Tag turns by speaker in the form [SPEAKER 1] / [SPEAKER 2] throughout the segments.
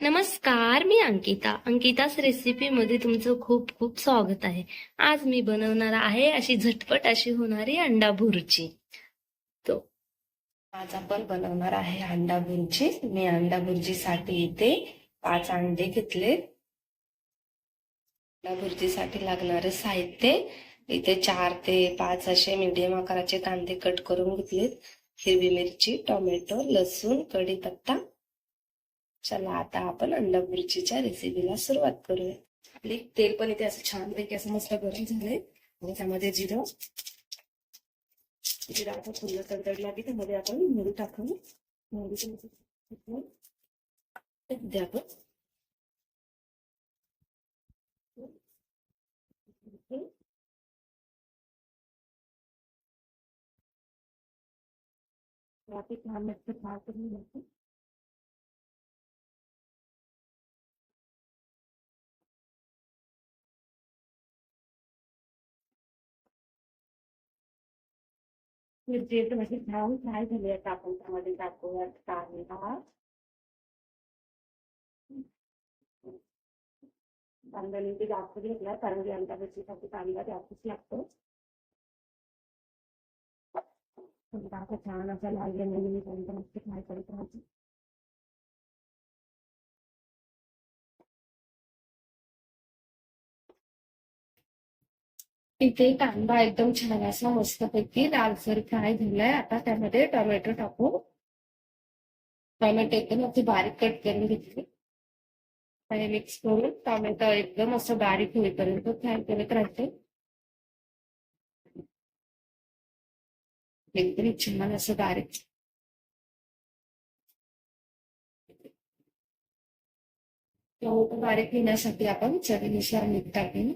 [SPEAKER 1] नमस्कार मी अंकिता. अंकिताच रेसिपीमध्ये तुमचं खूप खूप स्वागत आहे. आज मी बनवणार आहे अशी झटपट अशी होणारी अंडा भुर्जी तो. आज आपण बनवणार आहे अंडा भुर्जी मी अंडा भुर्जीसाठी इथे पाच अंडे घेतले. अंडा भुर्जीसाठी लागणारे साहित्य. इथे चार ते पाच असे मीडियम आकाराचे कांदे कट करून घेतलेत. हिरवी मिरची टोमॅटो लसूण कढीपत्ता चला आता आपण अंडा मिरचीच्या रेसिपीला सुरुवात करूया. आपले तेल पण इथे असं छानपैकी असं मस्त गरम झालंय. आणि त्यामध्ये जिरं. जिरं आता फुलं तडतडला की त्यामध्ये आपण मोहरी टाकून मोहरी द्या आपण वाटी छान मस्त फार करून मिरची एकदम अशी छान फ्राय झाली आता आपण त्यामध्ये टाकूयात कांदा कांद्याने ते जास्त घेतला कारण की आमच्या मिरचीसाठी कांदा जास्तच लागतो कांदा छान असा लाल गेलेली मस्त फ्राय करत राहायचं इथे कांदा एकदम छान असा मस्तपैकी लालसर फ्राय झालाय. आता त्यामध्ये टोमॅटो टाकू. टोमॅटो एकदम असे बारीक कट करून घेतले. आणि मिक्स करून टोमॅटो एकदम असं बारीक होईपर्यंत फ्राय करत राहते. एकदम छान असं बारीक. टोमॅटो बारीक होण्यासाठी आपण चवीनुसार मीठ टाकेन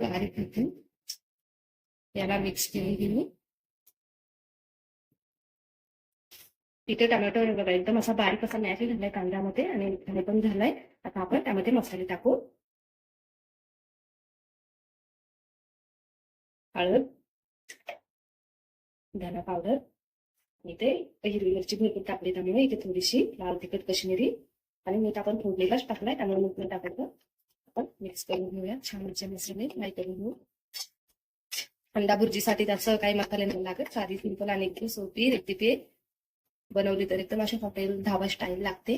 [SPEAKER 1] बारीक होते याला मिक्स केली गेली इथे टोमॅटो बघा एकदम असा बारीक असा मॅश झालाय कांद्यामध्ये आणि हे पण झालाय. आता आपण त्यामध्ये मसाले टाकू. हळद धना पावडर इथे हिरवी मिरची भरपूर टाकली त्यामुळे इथे थोडीशी लाल तिखट कश्मीरी आणि मीठ आपण फोडणीलाच टाकलाय त्यामुळे मीठ टाकायचं. आपण मिक्स करून घेऊया. छान मिश्रणे फ्राय करून घेऊ. अंडा भुर्जीसाठी जास्त काही मसाले नाही लागत. साधी सिंपल आणि एकदम सोपी रेसिपी बनवली तर एकदम अशा हॉटेल धाबा टाइम लागते.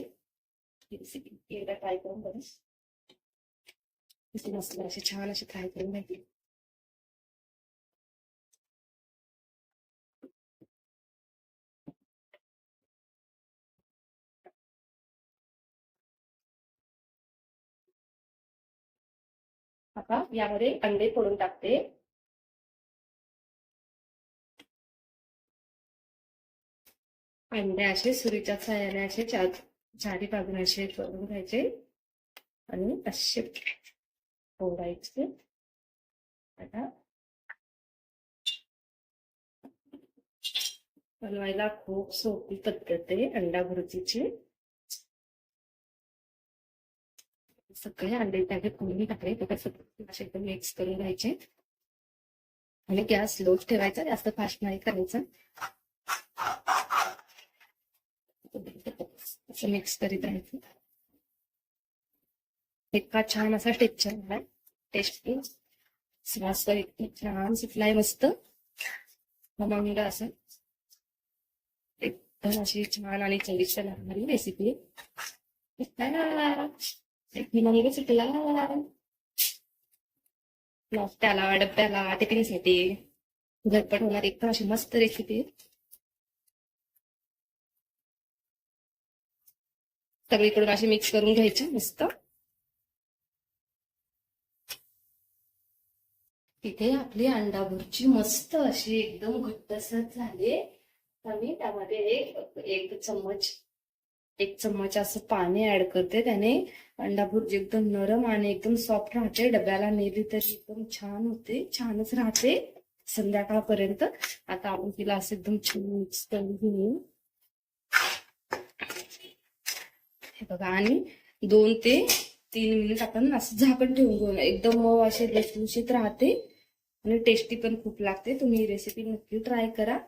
[SPEAKER 1] रेसिपी एकदा ट्राय करून बरं मस्त असे छान असे फ्राय करून माहिती आता यामध्ये अंडे फोडून टाकते. अंडे असे सुरीच्या सहाय्याने असे चार चारी बाजून असे करून घ्यायचे आणि असे फोडायचे. आता बनवायला खूप सोपी पद्धत आहे अंडा भुर्जीची सगळे अंडे त्याचे फोडून टाकले ते कसं असे एकदम मिक्स करून घ्यायचे. आणि गॅस लो ठेवायचा जास्त फास्ट नाही करायचं. असं मिक्स करीत राहायचं. इतका छान असा टेक्चर आलाय. टेस्टी श्वास तर इतकी छान सुटलाय मस्त. मग असं एकदम अशी छान आणि चविष्ट लागणारी रेसिपी एक खमंग सुटला नाश्त्याला डब्याला टिफिनसाठी झटपट होणार एकदम अशी मस्त रेसिपी सगळीकडून अशी मिक्स करून घ्यायची मस्त. तिथे आपली अंडा भुर्जी मस्त अशी एकदम घट्टसर झाली. तर मी त्यामध्ये एक एक चम्मच एक चम्मच असं पाणी ऍड करते त्याने. अंडा भुर्जी एकदम नरम आणि एकदम सॉफ्ट राहते. डब्याला नेली तरी एकदम छान होते. छानच राहते संध्याकाळपर्यंत. आता आपण तिला असं एकदम छान मिक्स करून घेऊ. हे बघा आणि दोन ते तीन मिनिट आपण असं झाकण ठेवून घेऊ. एकदम मऊ असे लसलुशीत राहते. आणि टेस्टी पण खूप लागते. तुम्ही ही रेसिपी नक्की ट्राय करा.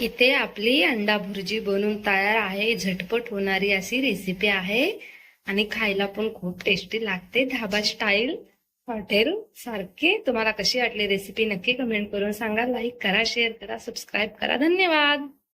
[SPEAKER 1] इथे आपली अंडा भुर्जी बनून तयार आहे. झटपट होणारी अशी रेसिपी आहे. आणि खायला पण खूप टेस्टी लागते. धाबा स्टाईल हॉटेल सारखी. तुम्हाला कशी वाटली रेसिपी नक्की कमेंट करून सांगा. लाईक करा शेअर करा सबस्क्राईब करा. धन्यवाद!